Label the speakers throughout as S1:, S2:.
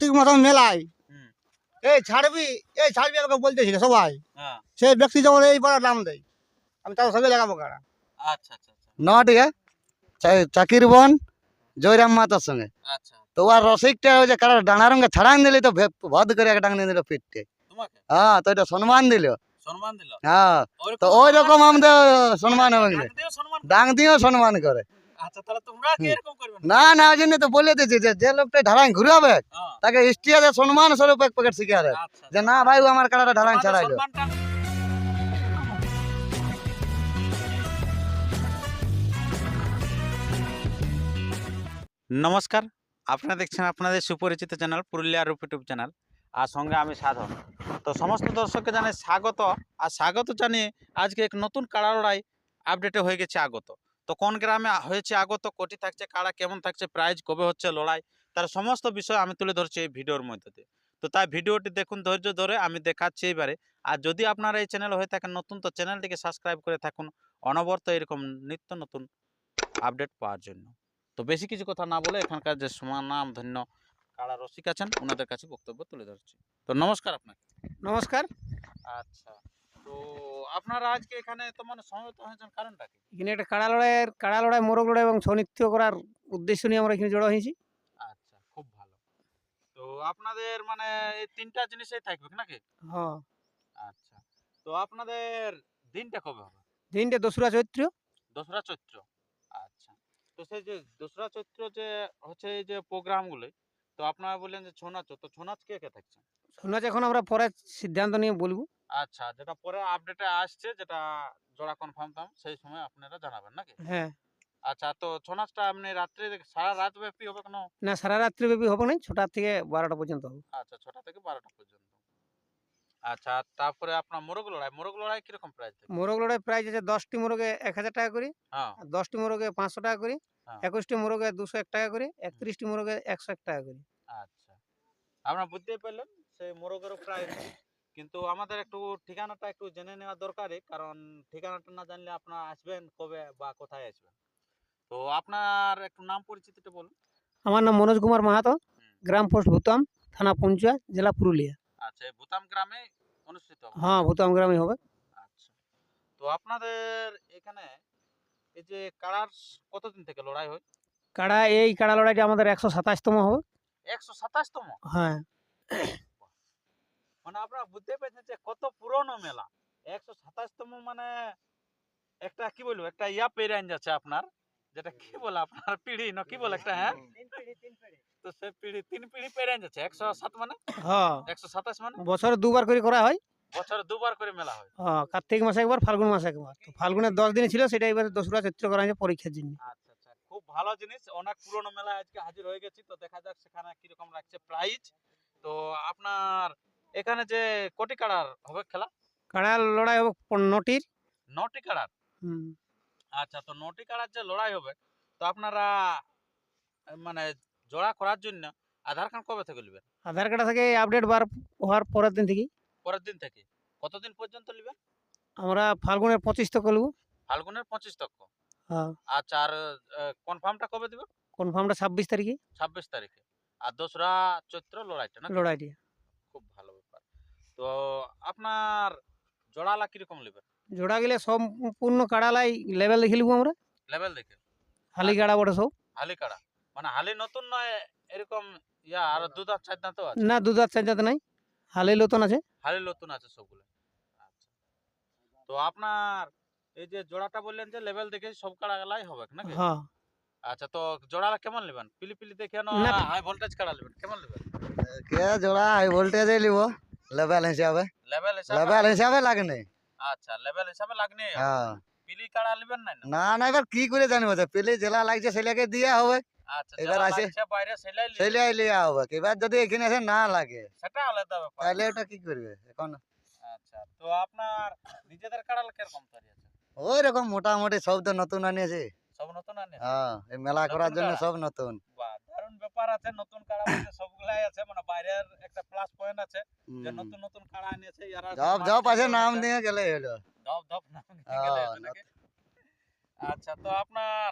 S1: কার্তিক মাসের মেলায়। এই ছাড়বি এই ছাড়বি আমাকে বলতেছিল সবাই।
S2: হ্যাঁ।
S1: সেই ব্যক্তি যেমন এই বড় নাম দেয় আমি তার সঙ্গে লাগাবো কারা।
S2: আচ্ছা আচ্ছা আচ্ছা।
S3: নটিকে চাকির বোন জয়রাম মাতার সঙ্গে।
S2: আচ্ছা।
S3: তো আর রসিকটা ওই যে কারও ডানা রঙে ছাড়ান দিলি তো ভদ করে একটা ডাং দিল
S2: তোমাকে?
S3: হ্যাঁ তো এটা সম্মান দিল।
S2: সম্মান দিল?
S3: হ্যাঁ তো ওই রকম আমাদের সম্মান হবে ডাং দিয়েও সম্মান করে।
S2: আচ্ছা তাহলে তোমরা কি এরকম করবে না?
S3: না না ওই জন্য তো বলে দিয়েছি যে যে লোকটা ঢালাং ঘুরাবে
S2: হ্যাঁ,
S3: তাকে স্টিয়ারে সম্মান স্বরূপ এক প্যাকেট শিখে দেয়
S2: আচ্ছা
S3: যে না ভাই ও আমার কাড়াটা ঢালাং
S2: তোমাদের
S3: ছাড়াইলো।
S2: নমস্কার আপনারা দেখছেন আপনাদের সুপরিচিত চ্যানেল পুরুলিয়া রূপ ইউটিউব চ্যানেল। আর সঙ্গে আমি সাধন। তো সমস্ত দর্শককে জানাই স্বাগত আর স্বাগত জানিয়ে আজকে এক নতুন কাড়া লড়াই আপডেটে হয়ে গেছে আগত। তো কোন গ্রামে হয়েছে আগত কোটি থাকছে কারা কেমন থাকছে প্রাইজ কবে হচ্ছে লড়াই তার সমস্ত বিষয় আমি তুলে ধরছি এই ভিডিওর মধ্যে দিয়ে। তো তাই ভিডিওটি দেখুন ধৈর্য ধরে আমি দেখাচ্ছি এবারে আর যদি আপনারা এই চ্যানেল হয়ে থাকেন নতুন তো চ্যানেলটিকে সাবস্ক্রাইব করে থাকুন। অনবরত এরকম নিত্য নতুন আপডেট পাওয়ার জন্য। তো বেশি কিছু কথা না বলে এখানকার যে নাম ধন্য কারা রসিক আছেন ওনাদের কাছে বক্তব্য তুলে ধরছি। তো নমস্কার আপনাকে।
S1: নমস্কার।
S2: আচ্ছা তো আপনারা আজকে এখানে তো মানে সমবেত হয়েছেন কারণটা কি?
S1: এখানে একটা কাড়া লড়াইয়ের কাড়া লড়াই মোরগ লড়াই এবং ছৌ করার উদ্দেশ্য নিয়ে আমরা এখানে জড়ো হয়েছি।
S2: আচ্ছা খুব ভালো। তো আপনাদের মানে এই তিনটা জিনিসই থাকবে নাকি?
S1: হ্যাঁ
S2: আচ্ছা তো আপনাদের দিনটা কবে হবে?
S1: দিনটা দোসরা চৈত্র।
S2: দোসরা চৈত্র আচ্ছা। তো সেই যে দোসরা চৈত্র যে হচ্ছে এই যে প্রোগ্রামগুলো তো আপনারা বললেন যে ছৌ নাচ তো ছৌ নাচ কে কে থাকছে
S1: শোনাচ এখন আমরা পরে সিদ্ধান্ত নিয়ে বলব।
S2: আচ্ছা যেটা পরে আপডেটে আসছে যেটা জোড়া কনফার্ম দাম সেই সময় আপনারা জানাবেন নাকি?
S1: হ্যাঁ।
S2: আচ্ছা তো ছৌ নাচটা আপনি রাত্রে সারা রাত ব্যাপী হবে কেন?
S1: না সারা রাত্রি ব্যাপী হবে না ছটার থেকে বারোটা পর্যন্ত হবে।
S2: আচ্ছা ছটা থেকে বারোটা পর্যন্ত। আচ্ছা তারপরে আপনার মোরগ লড়াই মোরগ লড়াই কীরকম প্রাইস
S1: মোরগ লড়াই প্রাইস আছে দশটি মোরগে এক হাজার টাকা করে
S2: হ্যাঁ।
S1: দশটি মোরগে পাঁচশো টাকা করে
S2: হ্যাঁ।
S1: একুশটি মোরগে দুশো এক টাকা করে একত্রিশটি মোরগে একশো এক টাকা করে।
S2: আচ্ছা। আপনারা বুঝতেই পারলেন সেই মোরগেরও প্রাইস কিন্তু আমাদের একটু ঠিকানাটা একটু জেনে নেওয়া দরকারই কারণ ঠিকানাটা না জানলে আপনারা আসবেন কবে বা কোথায় আসবেন? তো আপনার একটু নাম পরিচিতিটা বলুন।
S1: আমার নাম মনোজ কুমার মাহাতো গ্রাম পোস্ট ভুতাম থানা পঞ্চুয়া জেলা পুরুলিয়া।
S2: আচ্ছা ভুতাম গ্রামে অনুষ্ঠিত হবে?
S1: হ্যাঁ ভুতাম গ্রামে হবে।
S2: আচ্ছা। তো আপনাদের এখানে এই যে কারার কতদিন থেকে লড়াই হয়?
S1: কাড়া এই কাড়া লড়াইটা আমাদের একশো সাতাশতম হবে।
S2: একশো সাতাশতম?
S1: হ্যাঁ।
S2: মানে আপনারা বুঝতে পেরেছেন যে কত পুরনো মেলা। একশো সাতাশতম মানে একটা কি বলব একটা ইয়া পেরাইন যাচ্ছে আপনার যেটা কি বলে আপনার পিড়ি না কি বলে একটা হ্যাঁ? তো সে পিড়ি তিন পিড়ি পেরাইন যাচ্ছে একশো সাত মানে?
S1: হ্যাঁ।
S2: একশো সাতাশ মানে?
S1: বছরে দুবার করে করা হয়।
S2: বছরে দুবার করে মেলা হয়।
S1: হ্যাঁ কার্তিক মাসে একবার ফাল্গুন মাসে একবার। তো ফাল্গুনের দশ দিনে ছিল সেটা এবার দোসরা চৈত্র করা হয়েছে পরীক্ষার জন্য।
S2: আচ্ছা আচ্ছা খুব ভালো জিনিস। অনেক পুরনো মেলা আজকে হাজির হয়ে গেছি তো দেখা যাক সেখানে কীরকম রাখছে প্রাইজ তো আপনার এখানে যে কোটি কাড়ার হবে খেলা?
S1: কাড়া লড়াই হবে নটির?
S2: নটি কাড়ার?
S1: হুম।
S2: আচ্ছা তো নটি কাড়ার যে লড়াই হবে তো আপনারা মানে জোড়া করার জন্য আধার কার্ড কবে থেকে নেবেন?
S1: আধার কার্ড থেকে আপডেট বার হওয়ার পরের দিন থেকে
S2: পরের দিন থেকে? কতদিন পর্যন্ত নেবেন?
S1: আমরা ফাল্গুনের পঁচিশ তো করব
S2: ফাল্গুনের পঁচিশ তক?
S1: হ্যাঁ।
S2: আচ্ছা আর কনফার্মটা কবে দেবে
S1: কনফার্মটা ছাব্বিশ তারিখে।
S2: ছাব্বিশ তারিখে। আর দোসরা চৈত্র লড়াইটা না
S1: লড়াইটি।
S2: খুব ভালো। তো আপনার জোড়ালা কীরকম নেবেন?
S1: জোড়া গেলে সম্পূর্ণ কাড়ালাই লেভেল দেখে নিবো আমরা।
S2: লেভেল দেখে?
S1: হালি কাড়া বটে সব।
S2: হালি কাড়া? মানে হালি নতুন নয় এরকম ইয়া আর দু দাঁত চার দাঁতও আছে?
S1: না দুধ আর চার জাত নাই। হালি লতন আছে।
S2: হালি নতুন আছে সবগুলো। আচ্ছা। তো আপনার এই যে জোড়াটা বললেন যে লেভেল দেখে সব কাড়া গেলাই হবে নাকি?
S1: হ্যাঁ।
S2: আচ্ছা তো জোড়ালা কেমন নেবেন? পিলি পিলি দেখে না। হাই ভোল্টেজ কাড়া নেবেন? কেমন নেবেন?
S3: কে জোড়া হাই ভোল্টেজে লিব লেভেল হিসাবে?
S2: লেভেল হিসাবে
S3: লেভেল হিসাবে লাগনে।
S2: আচ্ছা লেভেল হিসাবে লাগনি?
S3: হ্যাঁ।
S2: পিলি কাড়া নেবেন না?
S3: না না এবার কি করে জানব তো পেলে জেলা লাগছে সেটাকে দিয়া হবে।
S2: আচ্ছা
S3: এবার।
S2: বাইরে সেলাই
S3: সেলাই লিয়া হবে। এবার যদি এখানে এসে না লাগে
S2: সেটা আলাদা ব্যাপার।
S3: তাহলে ওটা কি করবে? এখন
S2: আচ্ছা তো আপনার নিজেদের কাড়া কীরকম তৈরি আছে?
S3: ওই রকম মোটামুটি সব তো নতুন আনিয়েছে।
S2: সব নতুন
S3: হ্যাঁ এই মেলা করার জন্য সব নতুন।
S2: বাহ দারুণ ব্যাপার আছে নতুন কাড়া মধ্যে সবগুলাই আছে মানে বাইরের একটা প্লাস পয়েন্ট আছে যে নতুন নতুন কাড়া ইয়ারা
S3: জব
S2: smart
S3: আছে নাম
S2: আছে।
S3: দিয়ে গেলে হলো।
S2: ধপ ধপ নাম নিয়ে গেলে আচ্ছা তো আপনার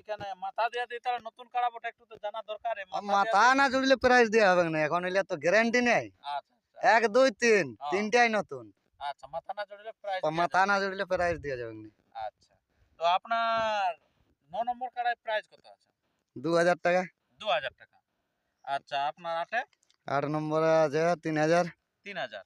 S2: এখানে মাথা দিয়ে দিই তাহলে নতুন কাড়া বটে একটু তো জানা দরকার মাথা
S3: না জুড়লে প্রাইজ দেওয়া হবে না এখন এলে তো গ্যারান্টি নেই।
S2: আচ্ছা আচ্ছা।
S3: এক দুই তিন। তিনটাই নতুন।
S2: আচ্ছা মাথা না জড়িলে প্রাইজ
S3: মাথা না জুড়লে প্রাইজ দেওয়া যাবে না
S2: আচ্ছা তো আপনার ন নম্বর কাড়ায় প্রাইজ কত আছে?
S3: দু হাজার টাকা।
S2: দু হাজার টাকা। আচ্ছা আপনার আটে
S3: আট নম্বরে আছে তিন হাজার
S2: তিন হাজার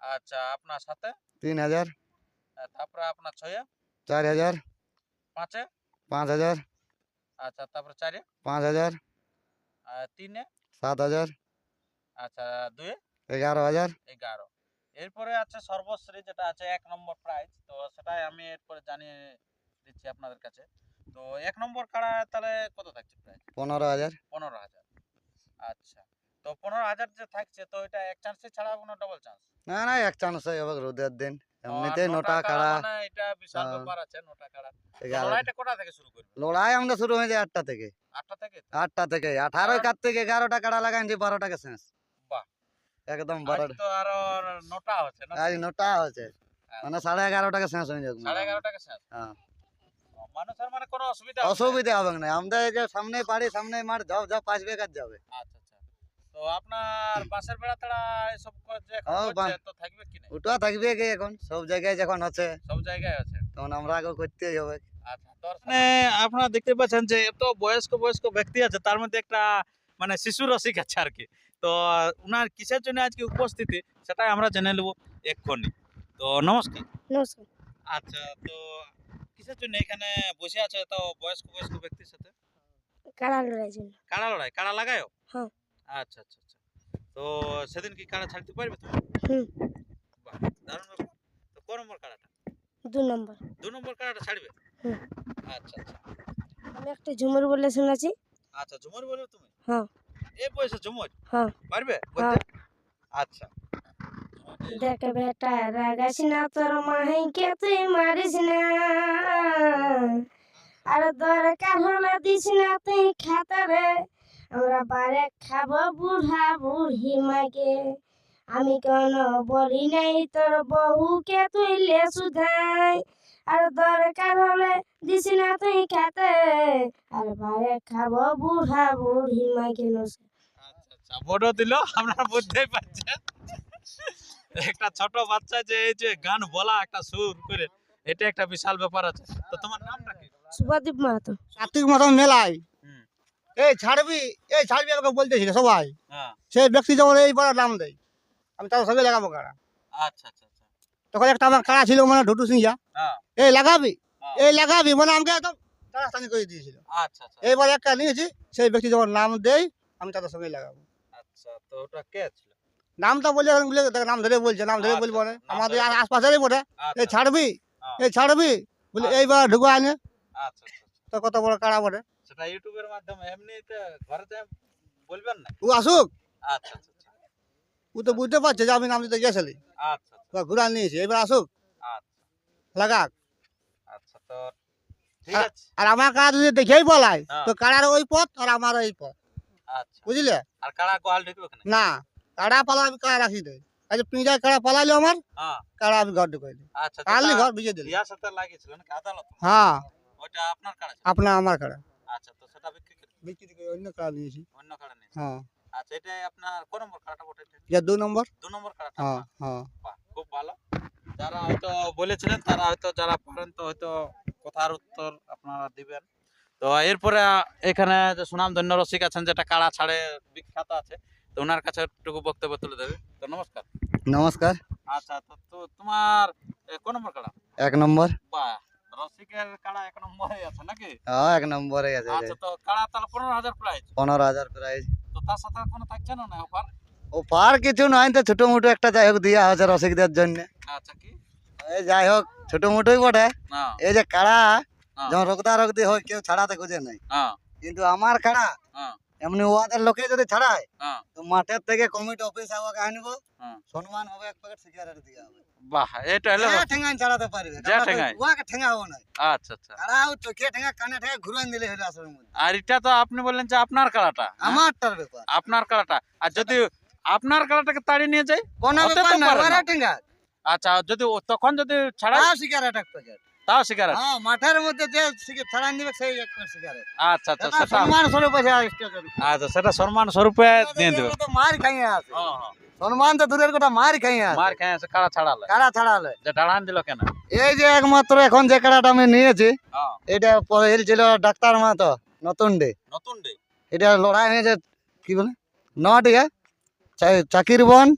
S2: আচ্ছা আপনার সাথে?
S3: তিন হাজার
S2: তারপরে আপনার ছয়ে?
S3: চার হাজার
S2: পাঁচে?
S3: পাঁচ হাজার
S2: আচ্ছা তারপরে চারে?
S3: পাঁচ হাজার
S2: আর তিনে?
S3: সাত হাজার
S2: আচ্ছা দুয়ে?
S3: এগারো হাজার
S2: এগারো। এরপরে আছে সর্বশ্রী যেটা আছে এক নম্বর প্রাইজ তো সেটাই আমি এরপরে জানিয়ে দিচ্ছি আপনাদের কাছে। তো এক নম্বর কাড়া তাহলে কত থাকছে প্রাইজ
S3: পনেরো হাজার।
S2: পনেরো হাজার। আচ্ছা তো পনেরো হাজার যে থাকছে তো এটা এক চান্সে ছাড়া কোনো ডবল চান্স
S3: না না এক চান্স হবে রোদের দিন। নটা কাড়া।
S2: মানে এটা বিশাল
S3: হ্যাঁ।
S2: ব্যাপার আছে নটা কাড়া। লড়াইটা কোটা থেকে শুরু করবে?
S3: লড়াই আমরা শুরু হয়ে যায় আটটা থেকে।
S2: আটটা থেকে?
S3: আটটা থেকে। আঠারো কার থেকে এগারোটা কাড়া লাগাইছি শেষ।
S2: বাহ।
S3: একদম বারোটা।
S2: তো আরও নটা হচ্ছে
S3: আজ নটা হচ্ছে। মানে সাড়ে এগারোটাকে শেষ হয়ে যাবে
S2: সাড়ে এগারোটাকে শেষ?
S3: হ্যাঁ।
S2: ও, মানুষের মানে কোনো অসুবিধা হবে না?
S3: অসুবিধা হবে না। আমাদের যে সামনে বাড়ি সামনে মাঠ যাও যাও পাঁচ বেকার যাবে।
S2: আচ্ছা আচ্ছা। তো আপনার বাসের বেড়া তাড়া এসব তো থাকবে কি না?
S3: ওটা থাকবে কি এখন? সব জায়গায় যখন আছে
S2: সব জায়গায় আছে।
S3: তখন আমরা আগে করতেই হবে।
S2: আচ্ছা মানে আপনারা দেখতে পাচ্ছেন যে এত বয়স্ক বয়স্ক ব্যক্তি আছে তার মধ্যে একটা মানে শিশু রসিক আছে আর কি। তো উনার কিসের জন্য আজকে উপস্থিতি সেটাই আমরা জেনে নেব এক্ষুনি। তো নমস্কার।
S4: নমস্কার।
S2: আচ্ছা তো কিসের জন্য এখানে বসে আছে? তো বয়স্ক বয়স্ক ব্যক্তির সাথে?
S4: কাড়া লড়াই জন্য।
S2: কাড়া লড়াই? কাড়া লাগায়ও
S4: হ্যাঁ।
S2: আচ্ছা আচ্ছা আচ্ছা। তো সেদিন কি কাড়া ছাড়তে পারবে তুমি?
S4: হুম।
S2: বাহ দারুণ ব্যাপার। তো ক নম্বর কাড়াটা?
S4: দু নম্বর।
S2: দু নম্বর কাড়াটা ছাড়বে?
S4: হুম।
S2: আচ্ছা আচ্ছা।
S4: আমি একটা ঝুমুর বলে শুনেছি।
S2: আচ্ছা ঝুমুর বলবে তুমি?
S4: হ্যাঁ।
S2: এই বয়সে ঝুমুর?
S4: হ্যাঁ।
S2: পারবে?
S4: হ্যাঁ।
S2: আচ্ছা।
S4: দেখ বেটা, রাগাস না, তোর মাহিকে তুই মারিস না। আর দরকার হলে দিস না তুই খাতারে আমরা বারে খাব বুড়া বুড়ি মাকে আমি কেন বলি নাই, তোর বহুকে তুই লে সুধাই আর দরকার হলে দিস না তুই খাতে। আর বারে খাব বুড়া বুড়ি মাকে নমস্কার
S2: আচ্ছা আচ্ছা বড় দিল আপনারা বুঝতেই পারছেন একটা ছোট বাচ্চা যে এই যে গান বলা একটা সুর করে এটা একটা বিশাল ব্যাপার আছে। তো তোমার নামটা কি?
S4: শুভদীপ মাহাতো।
S1: কার্তিক মতন মেলায়। এই ছাড়বি এই ছাড়বি আমাকে বলতেছিল সবাই।
S2: হ্যাঁ।
S1: সেই ব্যক্তি যখন এই এইবার নাম দেয় আমি তার সঙ্গে লাগাবো কাড়া
S2: আচ্ছা আচ্ছা আচ্ছা।
S1: তখন একটা আমার কাড়া ছিল মানে ঢুটু সিংহা।
S2: হ্যাঁ।
S1: এই লাগাবি
S2: হ্যাঁ।
S1: এই লাগাবি মানে আমাকে একদম তাড়াতাড়ি করে দিয়েছিল।
S2: আচ্ছা আচ্ছা।
S1: এইবার একটা নিয়েছি সেই ব্যক্তি যখন নাম দেয় আমি তাদের সঙ্গে লাগাবো।
S2: আচ্ছা তো ওটা কে ছিল?
S1: নামটা বলে এখন বলে দেখ নাম ধরে বলছে নাম ধরে
S2: আচ্ছা,
S1: বলব না আমাদের। আশপাশেরই বটে। এই
S2: আচ্ছা
S1: ছাড়বি?
S2: হ্যাঁ।
S1: এই ছাড়বি? বলে
S2: আচ্ছা।
S1: এইবার ঢুকো আনে। তো কত বড় কাড়া বটে?
S2: সেটা ইউটিউবের মাধ্যমে এমনিতে ঘরেতে বলবেন না
S1: ও আসুক।
S2: আচ্ছা
S1: ও তো বুঝতে পারছে যে আমি নাম দিতে গেছিলি
S2: আচ্ছা
S1: ঘুরা নিয়েছি এবার আসুক।
S2: আচ্ছা।
S1: লাগাক।
S2: আচ্ছা তো
S1: আর আমার যদি দেখেই
S2: হ্যাঁ।
S1: তো কাড়ার ওই পথ আর আমার এই পথ। বুঝলে?
S2: আর কাড়া গোয়াল ঢুকবে
S1: না। কাড়া পালা আমি কাড়া রাখি দেয় আজ কাড়া পালাইলো আমার
S2: হ্যাঁ।
S1: কাড়া আমি ঘর দিই
S2: আচ্ছা যেটা
S1: ঘর ভিজে দিলি।
S2: ইয়ার সাথে লাগিয়েছিল নাকি আদালত?
S1: হ্যাঁ।
S2: ওইটা আপনার কাড়া
S1: আপনার আমার কাড়া।
S2: আচ্ছা তো সেটা বিক্রি
S1: বিক্রি করে অন্য কাড়া নিয়েছি।
S2: অন্য কাড়া নেই
S1: হ্যাঁ।
S2: আচ্ছা এটা আপনার কোন নম্বর কাড়াটা বটে এটা?
S1: যে দু নম্বর?
S2: দু নম্বর কাড়াটা?
S1: হ্যাঁ হ্যাঁ।
S2: খুব ভালো। যারা হয়তো বলেছিলেন তারা হয়তো যারা পারেন তো হয়তো কথার উত্তর আপনারা দিবেন। তো এরপরে এখানে যে সুনাম ধন্য রসিক আছেন যেটা কাড়া ছাড়ে বিখ্যাত আছে তো ওনার কাছে একটুকু বক্তব্য তুলে দেবে। তো নমস্কার।
S3: নমস্কার।
S2: আচ্ছা তো তোমার কোন নম্বর কাড়া?
S3: এক নম্বর।
S2: বাহ রসিকের কাড়া এক নম্বরে আছে নাকি?
S3: হ্যাঁ এক নম্বরে আছে।
S2: আচ্ছা তো কাড়া তাহলে পনেরো হাজার প্রাইস
S3: পনেরো হাজার
S2: তো তার সাথে কোনো থাকছে না অফার
S3: কিছু নয় তো ছোট মোটো একটা যাই হোক দিয়া হয়েছে রসিকদের জন্য।
S2: আচ্ছা কি?
S3: এই যাই হোক ছোট মোটোই বটে এই যে কাড়া। যখন রক্তা রক্তি হয় কেউ ছাড়াতে খুঁজে নাই। কিন্তু আমার কাড়া এমনি ওয়াদের লোকে যদি ছাড়ায়
S2: হ্যাঁ।
S3: তো মাঠের থেকে কমিটি অফিস আমাকে আনব।
S2: হ্যাঁ।
S3: সম্মান হবে এক প্যাকেট সিগারেট দিয়ে হবে।
S2: বাহ এটা হলো
S3: যে ঠেঙ্গান ছাড়াতে পারবে।
S2: যে
S3: ঠেঙ্গা হব না।
S2: আচ্ছা আচ্ছা।
S3: কাড়াও চোখে ঠেঙ্গা কানে ঠেঙ্গা ঘুরান দিলে হলো আসলে
S2: আর এটা তো আপনি বললেন যে আপনার কাড়াটা হ্যাঁ?
S3: আমারটার ব্যাপার।
S2: আপনার কাড়াটা আর যদি আপনার কাড়াটাকে তাড়িয়ে নিয়ে যায়
S3: কোনো ব্যাপার না
S2: পারে
S3: ওরা ঠেঙ্গা
S2: আচ্ছা যদি তখন যদি ছাড়া
S3: আর সিগারেট এক প্যাকেট
S2: তাও সিগারেট
S3: হ্যাঁ মাঠের মধ্যে যে ছাড়ান দিবে সেই এক প্যাকেট সিগারেট
S2: আচ্ছা আচ্ছা সেটা
S3: সম্মান স্বরূপ
S2: আচ্ছা সেটা সম্মান স্বরূপে দিয়ে দেবে।
S3: তো মার খাইয়ে আছে।
S2: হ্যাঁ, হ্যাঁ।
S3: সম্মান তো দূরের কথা মার খাইয়ে আছে।
S2: মার খেয়ে আছে কাড়া ছাড়ালে?
S3: কারা ছাড়ালে?
S2: যে ডাড়ান দিল কেন?
S3: এই যে একমাত্র এখন যে কাড়াটা আমি নিয়েছি
S2: হ্যাঁ।
S3: এটা পরে ছিল ডাক্তার মাতো নতুন ডে।
S2: নতুন ডে?
S3: এটা লড়াই হয়েছে কি বলে? নটিকে চাকির বন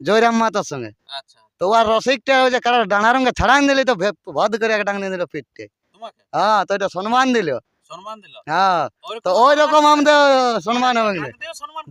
S3: জয়রাম মাতার সঙ্গে।
S2: আচ্ছা।
S3: তো ওর রসিকটা ওই যে কারা ডানা রঙে ছাড়ান দিলি তো ভদ করে এক ডাং দিয়ে দিল পিঠতে হ্যাঁ তো এটা সম্মান দিল।
S2: সম্মান দিল?
S3: হ্যাঁ তো ওই রকম আমাদের সম্মান হবে।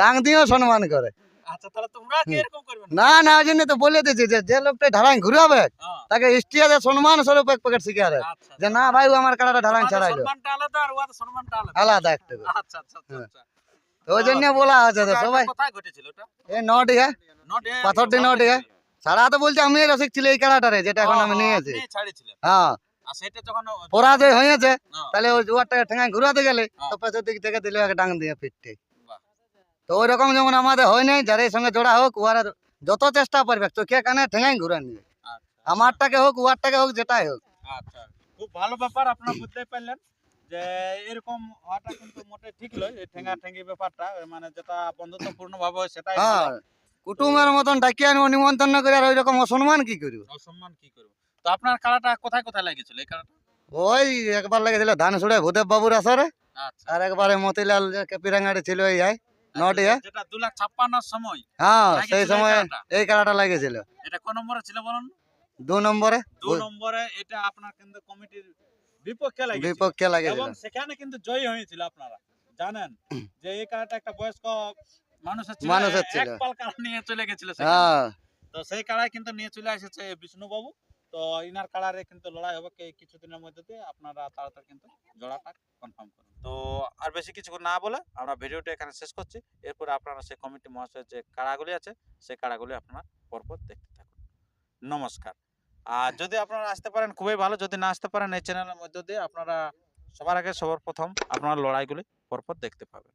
S3: ডাং দিয়েও সম্মান করে।
S2: আচ্ছা না?
S3: না ওই জন্য তো বলে যে যে লোকটা ঢালাই ঘুরাবে
S2: হ্যাঁ,
S3: তাকে সম্মান স্বরূপ এক প্যাকেট
S2: আচ্ছা
S3: যে না ভাই ও আমার ঢালাই ছাড়াইলো।
S2: আলাদা
S3: একটু
S2: আচ্ছা
S3: তো ওই জন্য বলা তো সবাই এই নটিকে
S2: নটে
S3: পাথরটি নটে। ছাড়া তো বলছে আমি রসিক ছিল এই কাড়াটারে যেটা এখন আমি নিয়েছি
S2: ছাড়িছিলেন
S3: হ্যাঁ পরাজয় হয়েছে
S2: হ্যাঁ।
S3: তাহলে ওই জোয়ারটাকে ঠেঙায় ঘুরাতে গেলে। তো পেছর দিক থেকে দিলে ডাং দিয়ে
S2: বাহ।
S3: তো ওই রকম যেমন আমাদের হয় নাই যার সঙ্গে জোড়া হোক ওরা যত চেষ্টা চোখে কানে ঠেঙায় দিবে
S2: আচ্ছা।
S3: আমারটাকে হোক ওয়ারটাকে হোক যেটাই হোক
S2: আচ্ছা খুব ভালো ব্যাপার আপনারা বুঝতে পারলেন যে এরকম হওয়াটা কিন্তু মোটে ঠিক নয় এই ঠেঙ্গা ব্যাপারটা মানে যেটা বন্ধুত্বপূর্ণ ভাবে সেটাই
S3: হ্যাঁ। কুটুমের মতন ডাকিয়ে আনব নিমন্ত্রণ করে আর ওই রকম অসম্মান কি করব?
S2: অসম্মান কি করব? তো আপনার কালাটা কোথায় কোথায় লেগেছিল এই কালাটা?
S3: ওই একবার লেগেছিল ধান সুড়ে ভূদেব বাবুর আসরে
S2: আচ্ছা।
S3: আর একবারে মতিলাল কেপিরাঙ্গাড়ি ছিল এই আয় নটিয়া
S2: যেটা দু লাখ ছাপ্পান্নর সময়
S3: হ্যাঁ সেই সময় এই কালাটা লাগেছিল
S2: এটা কোন নম্বরে ছিল বলুন
S3: দু নম্বরে?
S2: দু নম্বরে এটা আপনার কিন্তু কমিটির বিপক্ষে লেগেছিল
S3: বিপক্ষে লাগেছিল
S2: এবং সেখানে কিন্তু জয়ী হয়েছিল আপনারা জানেন? যে এই কালাটা একটা বয়স্ক মানুষের ছিল এক পাল কালা নিয়ে চলে গেছিল
S3: হ্যাঁ।
S2: তো সেই কাড়াই কিন্তু নিয়ে চলে এসেছে বিষ্ণু বাবু তো ইনার কাড়ারে কিন্তু লড়াই হবে কিছুদিনের মধ্যে দিয়ে আপনারা তাড়াতাড়ি কিন্তু জোড়াটা কনফার্ম করুন। তো আর বেশি কিছু না বলে আমরা ভিডিওটা এখানে শেষ করছি। এরপরে আপনারা সেই কমিটি মহাশয়ের যে কাড়াগুলি আছে সেই কাড়াগুলি আপনারা পরপর দেখতে থাকুন। নমস্কার। আর যদি আপনারা আসতে পারেন খুবই ভালো। যদি না আসতে পারেন এই চ্যানেলের মধ্যে দিয়ে আপনারা সবার আগে সবার প্রথম আপনারা লড়াইগুলি পরপর দেখতে পাবেন।